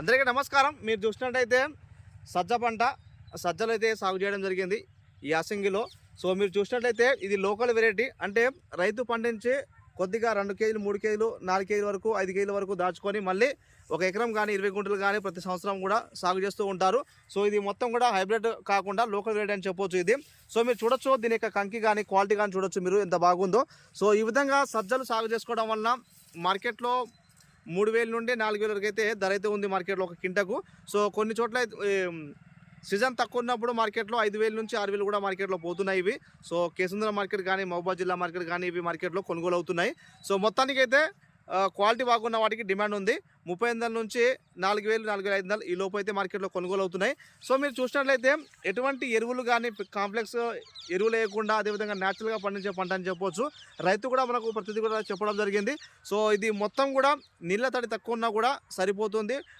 అందరికీ నమస్కారం. మీరు చూసినట్టయితే సజ్జ పంట సజ్జలు అయితే సాగు చేయడం జరిగింది ఈ యాసంగిలో. సో మీరు చూసినట్లయితే ఇది లోకల్ వెరైటీ. అంటే రైతు పండించి కొద్దిగా రెండు కేజీలు మూడు కేజీలు నాలుగు కేజీల వరకు ఐదు కేజీల వరకు దాచుకొని మళ్ళీ ఒక ఎకరం కానీ ఇరవై గుంటలు కానీ ప్రతి సంవత్సరం కూడా సాగు చేస్తూ ఉంటారు. సో ఇది మొత్తం కూడా హైబ్రిడ్ కాకుండా లోకల్ వెరైటీ అని చెప్పొచ్చు ఇది. సో మీరు చూడొచ్చు దీని యొక్క కంకి కానీ క్వాలిటీ కానీ చూడొచ్చు మీరు ఎంత బాగుందో. సో ఈ విధంగా సజ్జలు సాగు చేసుకోవడం వలన మార్కెట్లో మూడు వేల నుండి నాలుగు వేల వరకు అయితే ధర అయితే ఉంది మార్కెట్లో ఒక కింటకు. సో కొన్ని చోట్ల అయితే, సీజన్ తక్కువ ఉన్నప్పుడు మార్కెట్లో ఐదు వేల నుంచి ఆరు వేలు కూడా మార్కెట్లో పోతున్నాయి ఇవి. సో కేసుంద్ర మార్కెట్ కానీ మహబూబాద్ జిల్లా మార్కెట్ కానీ ఇవి మార్కెట్లో కొనుగోలు అవుతున్నాయి. సో మొత్తానికి అయితే క్వాలిటీ బాగున్న వాటికి డిమాండ్ ఉంది. ముప్పై ఐదు వందల నుంచి నాలుగు వేలు నాలుగు వేల ఐదు వందలు ఈ లోపు అయితే మార్కెట్లో కొనుగోలు అవుతున్నాయి. సో మీరు చూసినట్లయితే ఎటువంటి ఎరువులు కానీ కాంప్లెక్స్ ఎరువులు వేయకుండా అదేవిధంగా న్యాచురల్గా పండించే పంట అని చెప్పొచ్చు. రైతు కూడా మనకు ప్రతిదీ కూడా చెప్పడం జరిగింది. సో ఇది మొత్తం కూడా నీళ్ళ తడి తక్కువ ఉన్నా కూడా సరిపోతుంది.